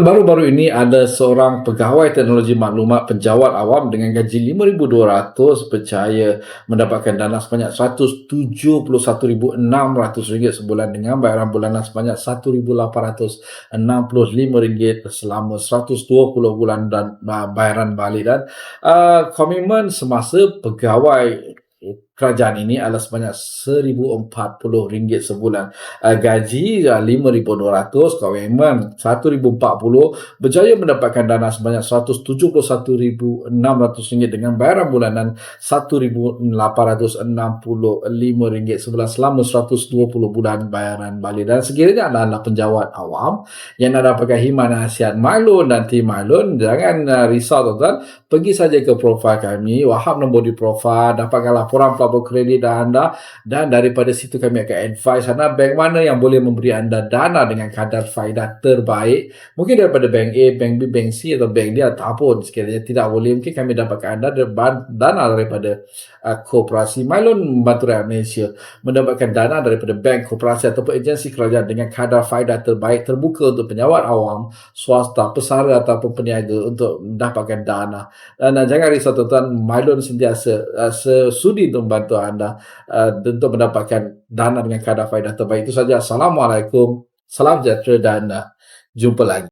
Baru-baru ini ada seorang pegawai teknologi maklumat penjawat awam dengan gaji 5,200 percaya mendapatkan dana sebanyak RM171,600 sebulan dengan bayaran bulanan sebanyak RM1,865 selama 120 bulan dan uh, bayaran balik dan uh, komitmen semasa pegawai kerajaan ini adalah sebanyak RM1,040 sebulan. Uh, gaji uh, RM5,200, komitmen RM1,040, berjaya mendapatkan dana sebanyak RM171,600 dengan bayaran bulanan RM1,865 sebulan selama 120 bulan bayaran balik. Dan sekiranya anda adalah penjawat awam yang nak dapatkan himan nasihat Mylon dan tim Mylon, jangan uh, risau tuan-tuan, pergi saja ke profil kami, wahab nombor di profil, dapatkan laporan pelabur kredit anda. Dan daripada situ kami akan advise anda bank mana yang boleh memberi anda dana dengan kadar faedah terbaik. Mungkin daripada bank A, bank B, bank C atau bank D ataupun sekiranya tidak boleh mungkin kami dapatkan anda dana daripada uh, koperasi. Mylon membantu rakyat Malaysia mendapatkan dana daripada bank, koperasi ataupun agensi kerajaan dengan kadar faedah terbaik terbuka untuk penyawat awam, swasta, pesara ataupun peniaga untuk mendapatkan dana. Dan uh, jangan risau tuan-tuan Mylon sentiasa uh, sesudi untuk membantu anda uh, untuk mendapatkan dana dengan kadar faedah terbaik. Itu saja. Assalamualaikum. Salam sejahtera dan uh, jumpa lagi.